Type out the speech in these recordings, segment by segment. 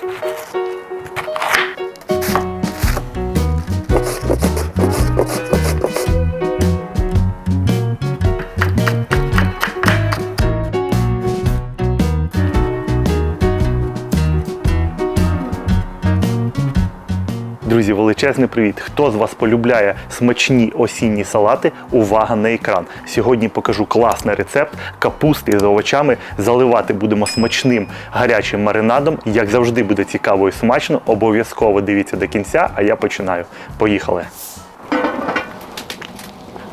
Thank you. Друзі, величезний привіт! Хто з вас полюбляє смачні осінні салати? Увага на екран! Сьогодні покажу класний рецепт капусти з овочами. Заливати будемо смачним гарячим маринадом. Як завжди буде цікаво і смачно. Обов'язково дивіться до кінця, а я починаю. Поїхали!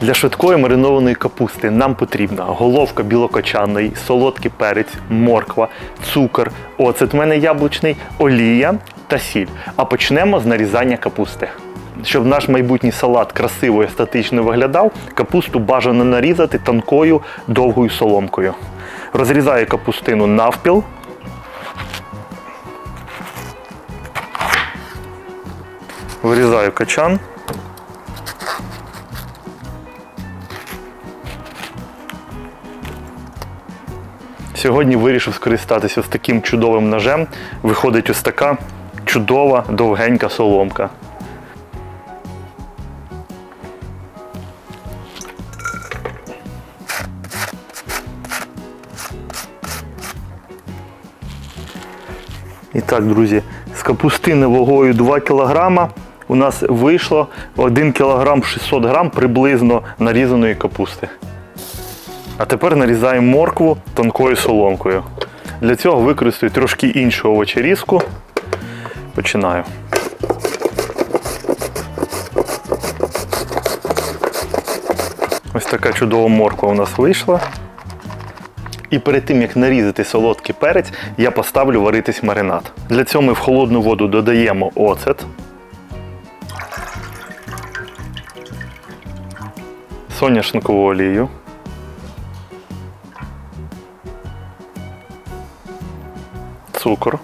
Для швидкої маринованої капусти нам потрібна головка білокочанної, солодкий перець, морква, цукор, оцет в мене яблучний, олія та сіль. А почнемо з нарізання капусти. Щоб наш майбутній салат красиво і естетично виглядав, капусту бажано нарізати тонкою довгою соломкою. Розрізаю капустину навпіл. Вирізаю качан. Сьогодні вирішив скористатися ось таким чудовим ножем. Виходить ось така чудова довгенька соломка. І так, друзі, з капустини вагою 2 кг у нас вийшло 1 кг 600 г приблизно нарізаної капусти. А тепер нарізаємо моркву тонкою соломкою. Для цього використаю трошки іншу овочерізку. Починаю. Ось така чудова морква у нас вийшла. І перед тим, як нарізати солодкий перець, я поставлю варитись маринад. Для цього ми в холодну воду додаємо оцет, соняшникову олію. цукор.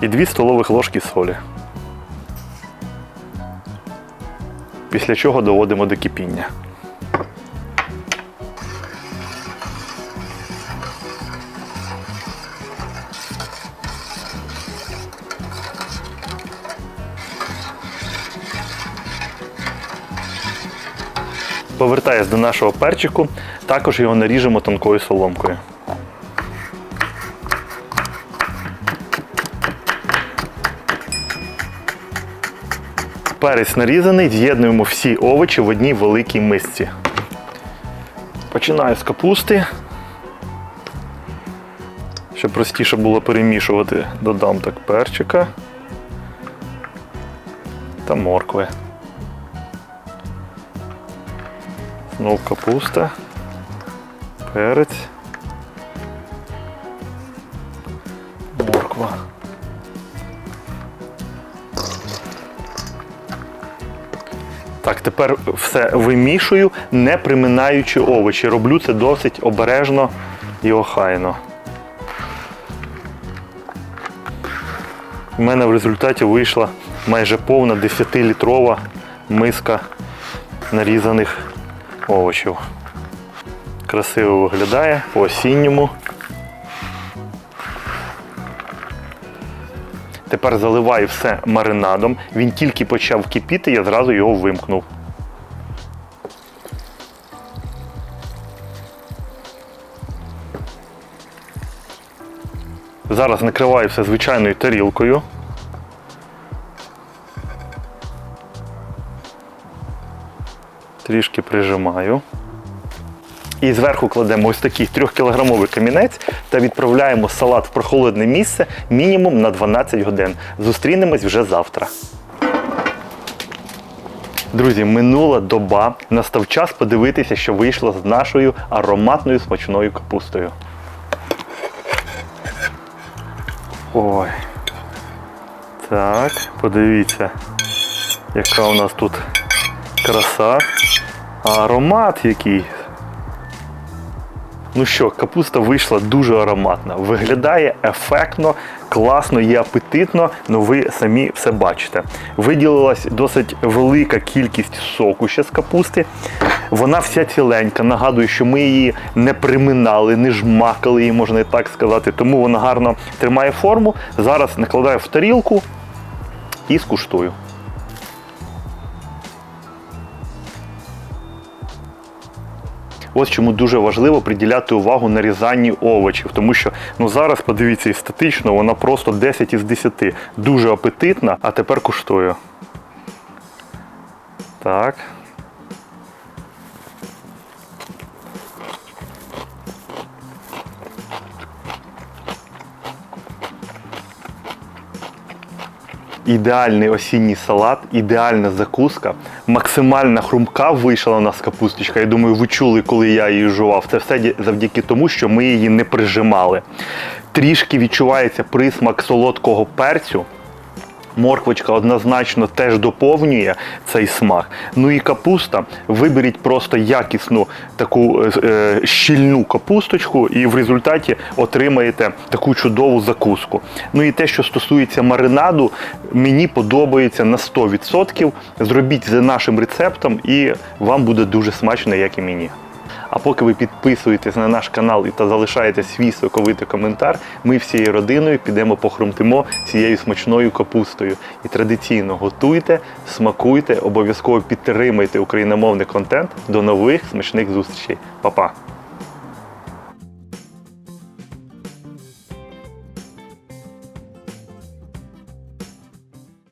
І 2 столових ложки солі. Після чого доводимо до кипіння. Повертаюсь до нашого перчику, також його наріжемо тонкою соломкою. Перець нарізаний, з'єднуємо всі овочі в одній великій мисці. Починаю з капусти. Щоб простіше було перемішувати, додам так перчика та моркви. Знов капуста, перець, морква. Так, тепер все вимішую, не приминаючи овочі. Роблю це досить обережно і охайно. У мене в результаті вийшла майже повна 10-літрова миска нарізаних овочів. Красиво виглядає по осінньому. Тепер заливаю все маринадом. Він тільки почав кипіти, я зразу його вимкнув. Зараз накриваю все звичайною тарілкою. Трішки прижимаю. І зверху кладемо ось такий 3-кілограмовий камінець та відправляємо салат в прохолодне місце мінімум на 12 годин. Зустрінемось вже завтра. Друзі, минула доба. Настав час подивитися, що вийшло з нашою ароматною смачною капустою. Ой. Так, подивіться, яка у нас тут краса. А аромат який. Ну що, капуста вийшла дуже ароматна. Виглядає ефектно, класно і апетитно, ну ви самі все бачите. Виділилась досить велика кількість соку ще з капусти. Вона вся ціленька. Нагадую, що ми її не приминали, не жмакали її, можна і так сказати. Тому вона гарно тримає форму. Зараз накладаю в тарілку і скуштую. Ось чому дуже важливо приділяти увагу нарізанні овочів, тому що ну зараз подивіться естетично, вона просто 10 із 10. Дуже апетитна, а тепер куштую. Так. Ідеальний осінній салат, ідеальна закуска, максимальна хрумка вийшла у нас капусточка. Я думаю, ви чули, коли я її жував. Це все завдяки тому, що ми її не прижимали. Трішки відчувається присмак солодкого перцю. Морквочка однозначно теж доповнює цей смак. Ну і капуста. Виберіть просто якісну таку е, е, щільну капусточку, і в результаті отримаєте таку чудову закуску. Ну і те, що стосується маринаду, мені подобається на 100%. Зробіть за нашим рецептом, і вам буде дуже смачно, як і мені. А поки ви підписуєтесь на наш канал і та залишаєте свій соковитий коментар, ми всією родиною підемо похрумтимо цією смачною капустою. І традиційно готуйте, смакуйте, обов'язково підтримайте україномовний контент. До нових смачних зустрічей. Па-па!